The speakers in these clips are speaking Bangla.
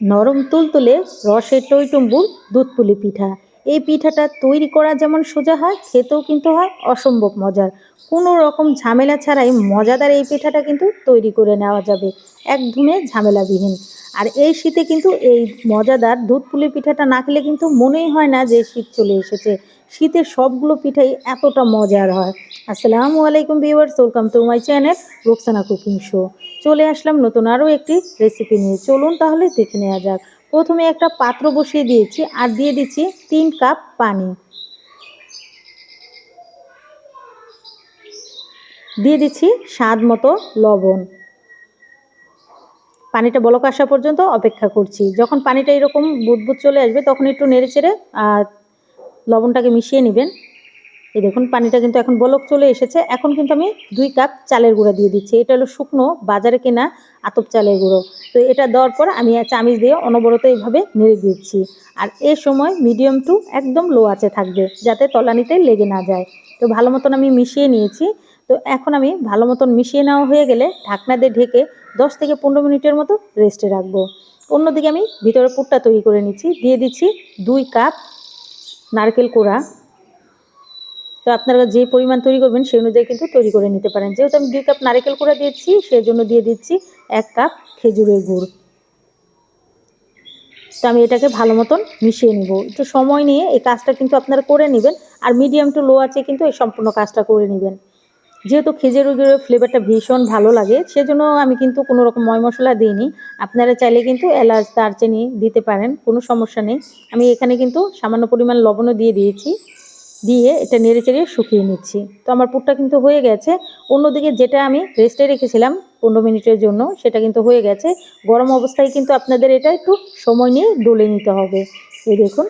নরম তুলতুলে রসে টইটুম্বুর দুধপুলি পিঠা। এই পিঠাটা তৈরি করা যেমন সোজা হয়, খেতেও কিন্তু হয় অসম্ভব মজার। কোনো রকম ঝামেলা ছাড়াই মজাদার এই পিঠাটা কিন্তু তৈরি করে নেওয়া যাবে একদমই ঝামেলাবিহীন। আর এই শীতে কিন্তু এই মজাদার দুধ পুলি পিঠাটা না খেলে কিন্তু মনেই হয় না যে শীত চলে এসেছে। শীতের সবগুলো পিঠাই এতটা মজার হয়। আসসালামু আলাইকুম viewers, welcome to my channel Roksana cooking show. চলে আসলাম নতুন আরও একটি রেসিপি নিয়ে। চলুন তাহলে দেখে নেওয়া যাক। প্রথমে একটা পাত্র বসিয়ে দিয়েছি আর দিয়ে দিচ্ছি তিন কাপ পানি। দিয়ে দিচ্ছি স্বাদ মতো লবণ। পানিটা বলক আসা পর্যন্ত অপেক্ষা করছি। যখন পানিটা এরকম বুদবুদ চলে আসবে, তখন একটু নেড়ে চেড়ে লবণটাকে মিশিয়ে নেবেন। এই দেখুন, পানিটা কিন্তু এখন বলক চলে এসেছে। এখন কিন্তু আমি দুই কাপ চালের গুঁড়া দিয়ে দিচ্ছি। এটা হলো শুকনো, বাজারে কেনা আতপ চালের গুঁড়ো। তো এটা দেওয়ার পর আমি চামিচ দিয়ে অনবরত এইভাবে নেড়ে দিচ্ছি। আর এ সময় মিডিয়াম টু একদম লো আছে থাকবে, যাতে তলানিতে লেগে না যায়। তো ভালো মতন আমি মিশিয়ে নিয়েছি। তো এখন আমি ভালো মতন মিশিয়ে নেওয়া হয়ে গেলে ঢাকনা দিয়ে ঢেকে দশ থেকে পনেরো মিনিটের মতো রেস্টে রাখব। অন্যদিকে আমি ভিতরে পুরটা তৈরি করে নিচ্ছি। দিয়ে দিচ্ছি দুই কাপ নারকেল কোড়া। তো আপনারা যে পরিমাণ তৈরি করবেন সেই অনুযায়ী কিন্তু তৈরি করে নিতে পারেন। যেহেতু আমি দুই কাপ নারকেল কোড়া দিয়েছি, সেজন্য দিয়ে দিচ্ছি এক কাপ খেজুরের গুড়। তো আমি এটাকে ভালো মতন মিশিয়ে নিব। একটু সময় নিয়ে এই কাজটা কিন্তু আপনারা করে নেবেন আর মিডিয়াম টু লো আছে কিন্তু এই সম্পূর্ণ কাজটা করে নেবেন। যেহেতু খেজুরের গুড়ের ফ্লেভারটা ভীষণ ভালো লাগে, সেজন্য আমি কিন্তু কোনো রকম ময় মশলা দিইনি। আপনারা চাইলে কিন্তু এলাচ, দারচিনি দিতে পারেন, কোনো সমস্যা নেই। আমি এখানে কিন্তু সামান্য পরিমাণ লবণও দিয়ে দিয়েছি। দিয়ে এটা নেড়ে চেড়ে শুকিয়ে নিচ্ছি। তো আমার পুরটা কিন্তু হয়ে গেছে। অন্যদিকে যেটা আমি রেস্টে রেখেছিলাম পনেরো মিনিটের জন্য, সেটা কিন্তু হয়ে গেছে। গরম অবস্থায় কিন্তু আপনাদের এটা একটু সময় নিয়ে ডলে নিতে হবে। এই দেখুন।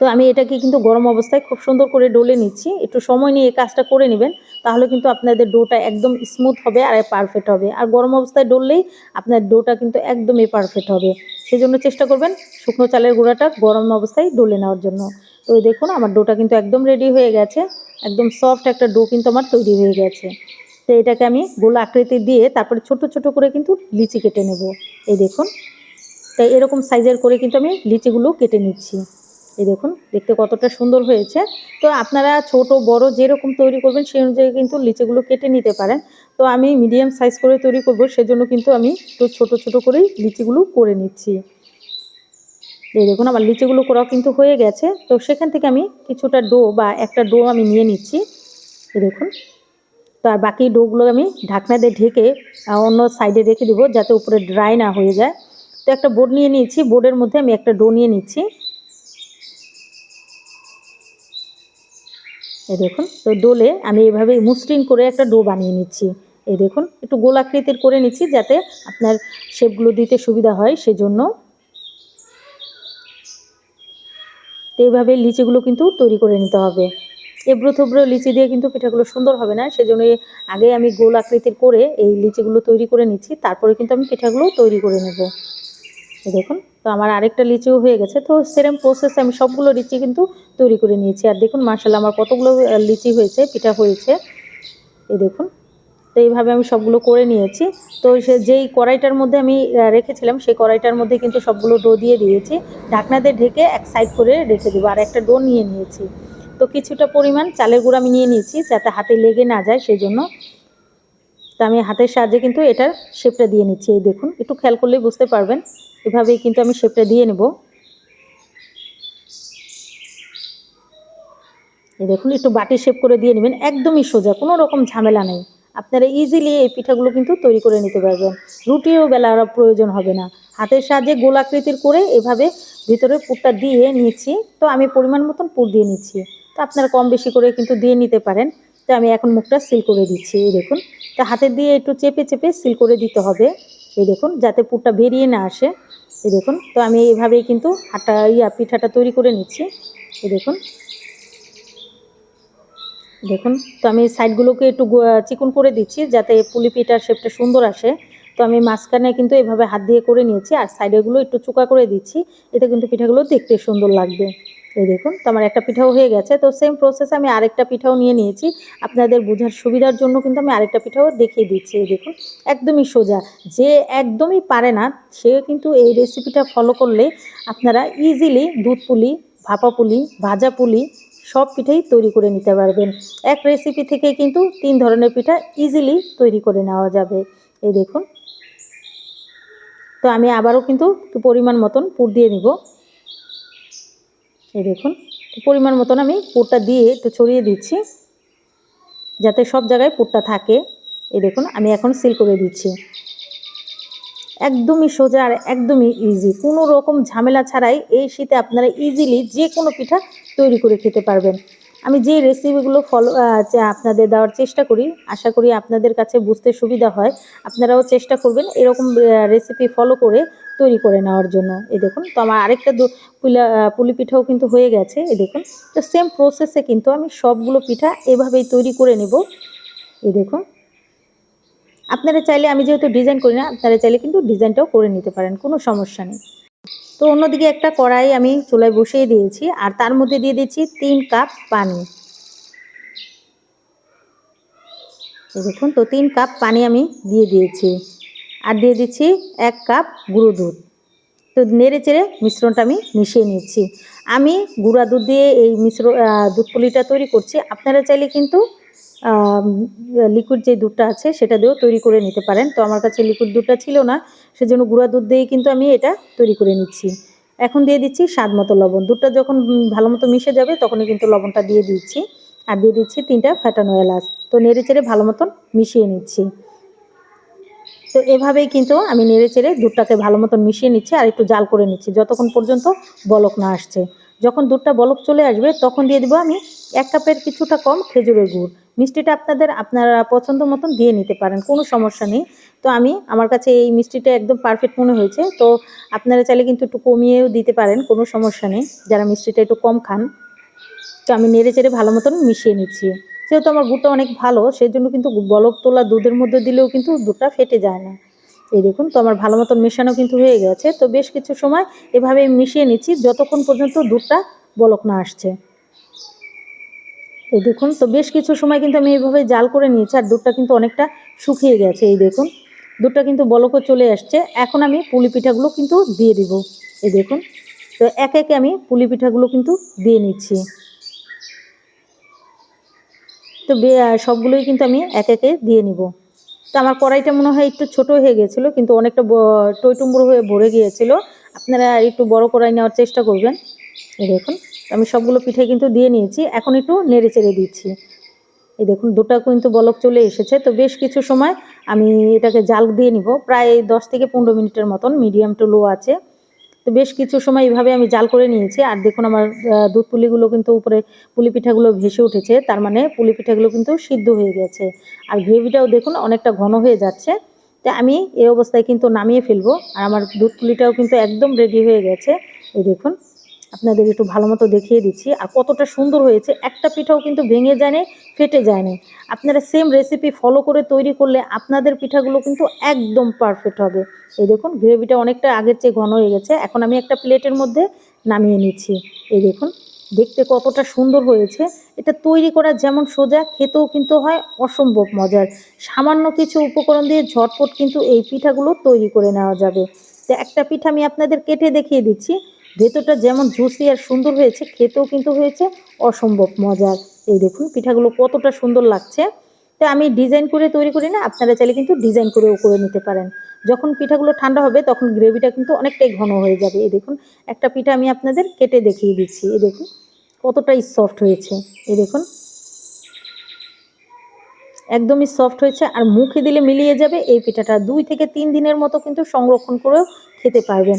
তো আমি এটাকে কিন্তু গরম অবস্থায় খুব সুন্দর করে ডলে নিচ্ছি। একটু সময় নিয়ে এই কাজটা করে নেবেন, তাহলে কিন্তু আপনাদের ডোটা একদম স্মুথ হবে আর পারফেক্ট হবে। আর গরম অবস্থায় ডললেই আপনার ডোটা কিন্তু একদমই পারফেক্ট হবে। সেই জন্য চেষ্টা করবেন শুকনো চালের গুঁড়াটা গরম অবস্থায় ডলে নেওয়ার জন্য। তো দেখুন, আমার ডোটা কিন্তু একদম রেডি হয়ে গেছে। একদম সফট একটা ডো কিন্তু আমার তৈরি হয়ে গেছে। তো এটাকে আমি গোল আকৃতি দিয়ে তারপরে ছোট ছোট করে কিন্তু লিচি কেটে নেব। এই দেখুন তাই এরকম সাইজের করে কিন্তু আমি লিচিগুলো কেটে নিচ্ছি। এই দেখুন, দেখতে কতটা সুন্দর হয়েছে। তো আপনারা ছোট, বড় যেরকম তৈরি করবেন, সেই অনুযায়ী কিন্তু লিচিগুলো কেটে নিতে পারেন। তো আমি মিডিয়াম সাইজ করে তৈরি করব, সেজন্য কিন্তু আমি একটু ছোট ছোট করেই লিচিগুলো করে নিচ্ছি। এই দেখুন, আমার লিচিগুলো করাও কিন্তু হয়ে গেছে। তো সেখান থেকে আমি কিছুটা ডো বা একটা ডো আমি নিয়ে নিচ্ছি। এই দেখুন। তো আর বাকি ডোগুলো আমি ঢাকনা দিয়ে ঢেকে অন্য সাইডে রেখে দেবো যাতে উপরে ড্রাই না হয়ে যায়। তো একটা বোর্ড নিয়ে নিয়েছি। বোর্ডের মধ্যে আমি একটা ডো নিয়ে নিচ্ছি। এই দেখুন। তো ডোলে আমি এভাবে মসৃণ করে একটা ডো বানিয়ে নিচ্ছি। এই দেখুন, একটু গোলাকৃতির করে নিচ্ছি যাতে আপনার শেপগুলো দিতে সুবিধা হয় সেজন্য। তো এইভাবে লিচিগুলো কিন্তু তৈরি করে নিতে হবে। এবড়ো থবড়ো লিচি দিয়ে কিন্তু পিঠাগুলো সুন্দর হবে না সেজন্য আগে আমি গোল আকৃতির করে এই লিচিগুলো তৈরি করে নিচ্ছি, তারপরে কিন্তু আমি পিঠাগুলো তৈরি করে নেব। দেখুন, তো আমার আরেকটা লিচিও হয়ে গেছে, তো সেরম প্রসেসে আমি সবগুলো লিচি কিন্তু তৈরি করে নিয়েছি। আর দেখুন মার্শাল আমার কতগুলো লিচি হয়েছে, পিঠা হয়েছে। এই দেখুন তো এইভাবে আমি সবগুলো করে নিয়েছি। তো সে যেই কড়াইটার মধ্যে আমি রেখেছিলাম, সেই কড়াইটার মধ্যে কিন্তু সবগুলো ডো দিয়ে দিয়েছি। ঢাকনা দিয়ে ঢেকে এক সাইড করে রেখে দেবো আর একটা ডো নিয়ে নিয়েছি। তো কিছুটা পরিমাণ চালের গুঁড়ো আমি নিয়ে নিয়েছি যাতে হাতে লেগে না যায় সেই জন্য তো আমি হাতের সাহায্যে কিন্তু এটার শেপটা দিয়ে নিচ্ছি, এই দেখুন। একটু খেয়াল করলেই বুঝতে পারবেন। এভাবেই কিন্তু আমি শেপটা দিয়ে নেব। এই দেখুন, একটু বাটি শেপ করে দিয়ে নেবেন, একদমই সোজা, কোনো রকম ঝামেলা নেই। আপনারা ইজিলি এই পিঠাগুলো কিন্তু তৈরি করে নিতে পারবেন। রুটিও বেলার প্রয়োজন হবে না। হাতের সাহায্যে গোলাকৃতির করে এভাবে ভিতরে পুরটা দিয়ে নিচ্ছি তো আমি পরিমাণ মতন পুর দিয়ে নিচ্ছি। তো আপনারা কম বেশি করে কিন্তু দিয়ে নিতে পারেন। তো আমি এখন মুখটা সিল করে দিচ্ছি, এই দেখুন। তো হাতের দিয়ে একটু চেপে চেপে সিল করে দিতে হবে। এই দেখুন, যাতে পুরটা বেরিয়ে না আসে। এই দেখুন, তো আমি এইভাবেই কিন্তু হাটা, ইয়া পিঠাটা তৈরি করে নিচ্ছি। এই দেখুন। দেখুন, তো আমি সাইডগুলোকে একটু চিকন করে দিচ্ছি যাতে পুলি পিঠার শেপটা সুন্দর আসে। তো আমি মাঝখানে কিন্তু এভাবে হাত দিয়ে করে নিয়েছি আর সাইডেগুলো একটু চুকা করে দিচ্ছি। এতে কিন্তু পিঠাগুলো দেখতে সুন্দর লাগবে। এই দেখুন, তো আমার একটা পিঠাও হয়ে গেছে। তো সেম প্রসেসে আমি আরেকটা পিঠাও নিয়ে নিয়েছি। আপনাদের বোঝার সুবিধার জন্য কিন্তু আমি আরেকটা পিঠাও দেখিয়ে দিচ্ছি। এই দেখুন, একদমই সোজা। যে একদমই পারে না, সে কিন্তু এই রেসিপিটা ফলো করলে আপনারা ইজিলি দুধ পুলি, ভাপা পুলি, ভাজা পুলি সব পিঠাই তৈরি করে নিতে পারবেন। এক রেসিপি থেকে কিন্তু তিন ধরনের পিঠা ইজিলি তৈরি করে নেওয়া যাবে। এই দেখুন। তো আমি আবারও কিন্তু পরিমাণ মতন পুর দিয়ে নিব। এই দেখুন পরিমাণ মতন আমি পুরটা দিয়ে একটু ছড়িয়ে দিচ্ছি, যাতে সব জায়গায় পুরটা থাকে। এই দেখুন, আমি এখন সিল করে দিচ্ছি। একদমই সোজা আর একদমই ইজি কোনো রকম ঝামেলা ছাড়াই এই শীতে আপনারা ইজিলি যে কোনো পিঠা তৈরি করে খেতে পারবেন। আমি যে রেসিপিগুলো ফলো আপনাদের দেওয়ার চেষ্টা করি, আশা করি আপনাদের কাছে বুঝতে সুবিধা হয়। আপনারাও চেষ্টা করবেন এরকম রেসিপি ফলো করে তৈরি করে নেওয়ার জন্য। এই দেখুন, তো আমার আরেকটা পুলা পুলি পিঠাও কিন্তু হয়ে গেছে, এই দেখুন। তো সেম প্রসেসে কিন্তু আমি সবগুলো পিঠা এভাবেই তৈরি করে নেব। এই দেখুন। আপনারা চাইলে, আমি যেহেতু ডিজাইন করি না আপনারা চাইলে কিন্তু ডিজাইনটাও করে নিতে পারেন, কোনো সমস্যা নেই। তো অন্যদিকে একটা কড়াই আমি চুলায় বসিয়ে দিয়েছি, আর তার মধ্যে দিয়ে দিচ্ছি তিন কাপ পানি। দেখুন, তো তিন কাপ পানি আমি দিয়ে দিয়েছি, আর দিয়ে দিচ্ছি এক কাপ গুঁড়ো দুধ। তো নেড়ে চেড়ে মিশ্রণটা আমি মিশিয়ে নিচ্ছি। আমি গুঁড়া দুধ দিয়ে এই মিশ্র দুধ পুলিটা তৈরি করছি। আপনারা চাইলে কিন্তু লিকুইড যে দুধটা আছে সেটা দিয়েও তৈরি করে নিতে পারেন। তো আমার কাছে লিকুইড দুধটা ছিল না, সেজন্য গুঁড়া দুধ দিয়েই কিন্তু আমি এটা তৈরি করে নিচ্ছি। এখন দিয়ে দিচ্ছি স্বাদ মতো লবণ। দুধটা যখন ভালো মতো মিশে যাবে, তখনই কিন্তু লবণটা দিয়ে দিচ্ছি। আর দিয়ে দিচ্ছি তিনটা ফ্যাটানো এলাচ তো নেড়ে চেড়ে ভালো মতন মিশিয়ে নিচ্ছি। তো এভাবেই কিন্তু আমি নেড়ে চেড়ে দুধটাকে ভালো মতন মিশিয়ে নিচ্ছি আর একটু জাল করে নিচ্ছি, যতক্ষণ পর্যন্ত বলক না আসছে। যখন দুধটা বলক চলে আসবে, তখন দিয়ে দেবো আমি এক কাপের কিছুটা কম খেজুরের গুড়। মিষ্টিটা আপনাদের আপনারা পছন্দ মতন দিয়ে নিতে পারেন, কোনো সমস্যা নেই। তো আমি, আমার কাছে এই মিষ্টিটা একদম পারফেক্ট মনে হয়েছে। তো আপনারা চাইলে কিন্তু একটু কমিয়েও দিতে পারেন, কোনো সমস্যা নেই। যারা মিষ্টিটা একটু কম খান, তো আমি নেড়ে চেড়ে ভালো মতন মিশিয়ে নিচ্ছি। যেহেতু আমার গুড়টা অনেক ভালো সেই জন্য কিন্তু বলক তোলা দুধের মধ্যে দিলেও কিন্তু দুধটা ফেটে যায় না। এই দেখুন, তো আমার ভালো মতন মেশানো কিন্তু হয়ে গেছে। তো বেশ কিছু সময় এভাবে মিশিয়ে নিচ্ছি, যতক্ষণ পর্যন্ত দুধটা বলক না আসছে। এই দেখুন, তো বেশ কিছু সময় কিন্তু আমি এইভাবে জাল করে নিয়েছি, আর দুধটা কিন্তু অনেকটা শুকিয়ে গেছে, এই দেখুন। দুধটা কিন্তু বলকও চলে আসছে। এখন আমি পুলি পিঠাগুলো কিন্তু দিয়ে দিব, এই দেখুন। তো একে একে আমি পুলি পিঠাগুলো কিন্তু দিয়ে নিচ্ছি। তো সবগুলোই কিন্তু আমি এক একে দিয়ে নিব। তো আমার কড়াইটা মনে হয় একটু ছোট হয়ে গেছিল, কিন্তু অনেকটা টইটুম্বুর হয়ে ভরে গিয়েছিল। আপনারা একটু বড় কড়াই নেওয়ার চেষ্টা করবেন, এই দেখুন। আমি সবগুলো পিঠে কিন্তু দিয়ে নিয়েছি। এখন একটু নেড়ে চেড়ে দিচ্ছি। এই দেখুন, দুটা কিন্তু বলক চলে এসেছে। তো বেশ কিছু সময় আমি এটাকে জাল দিয়ে নিব। প্রায় দশ থেকে পনেরো মিনিটের মতন, মিডিয়াম টু লো আছে। তো বেশ কিছু সময় এইভাবে আমি জাল করে নিয়েছি। আর দেখুন, আমার দুধ পুলিগুলো কিন্তু উপরে পুলি পিঠাগুলো ভেসে উঠেছে। তার মানে পুলি পিঠাগুলো কিন্তু সিদ্ধ হয়ে গেছে। আর গ্রেভিটাও দেখুন, অনেকটা ঘন হয়ে যাচ্ছে। তো আমি এই অবস্থায় কিন্তু নামিয়ে ফেলব। আর আমার দুধ পুলিটাও কিন্তু একদম রেডি হয়ে গেছে। এই দেখুন। আপনাদের একটু ভালো মতো দেখিয়ে দিচ্ছি। আর কতটা সুন্দর হয়েছে। একটা পিঠাও কিন্তু ভেঙে যায়নি, ফেটে যায়নি। আপনারা সেম রেসিপি ফলো করে তৈরি করলে আপনাদের পিঠাগুলো কিন্তু একদম পারফেক্ট হবে। এই দেখুন গ্রেভিটা অনেকটা আগের চেয়ে ঘন হয়ে গেছে। এখন আমি একটা প্লেটের মধ্যে নামিয়ে নিচ্ছি। এই দেখুন, দেখতে কতটা সুন্দর হয়েছে। এটা তৈরি করা যেমন সোজা, খেতেও কিন্তু হয় অসম্ভব মজার। সামান্য কিছু উপকরণ দিয়ে ঝটপট কিন্তু এই পিঠাগুলো তৈরি করে নেওয়া যাবে। তো একটা পিঠা আমি আপনাদের কেটে দেখিয়ে দিচ্ছি। ভেতরটা যেমন জুসি আর সুন্দর হয়েছে, খেতেও কিন্তু হয়েছে অসম্ভব মজার। এই দেখুন, পিঠাগুলো কতটা সুন্দর লাগছে। তো আমি ডিজাইন করে তৈরি করি না, আপনারা চাইলে কিন্তু ডিজাইন করেও করে নিতে পারেন। যখন পিঠাগুলো ঠান্ডা হবে, তখন গ্রেভিটা কিন্তু অনেকটাই ঘন হয়ে যাবে। এই দেখুন, একটা পিঠা আমি আপনাদের কেটে দেখিয়ে দিচ্ছি। এই দেখুন, কতটাই সফট হয়েছে। এই দেখুন, একদমই সফট হয়েছে আর মুখে দিলে মিলিয়ে যাবে। এই পিঠাটা দুই থেকে তিন দিনের মতো কিন্তু সংরক্ষণ করেও খেতে পারবেন।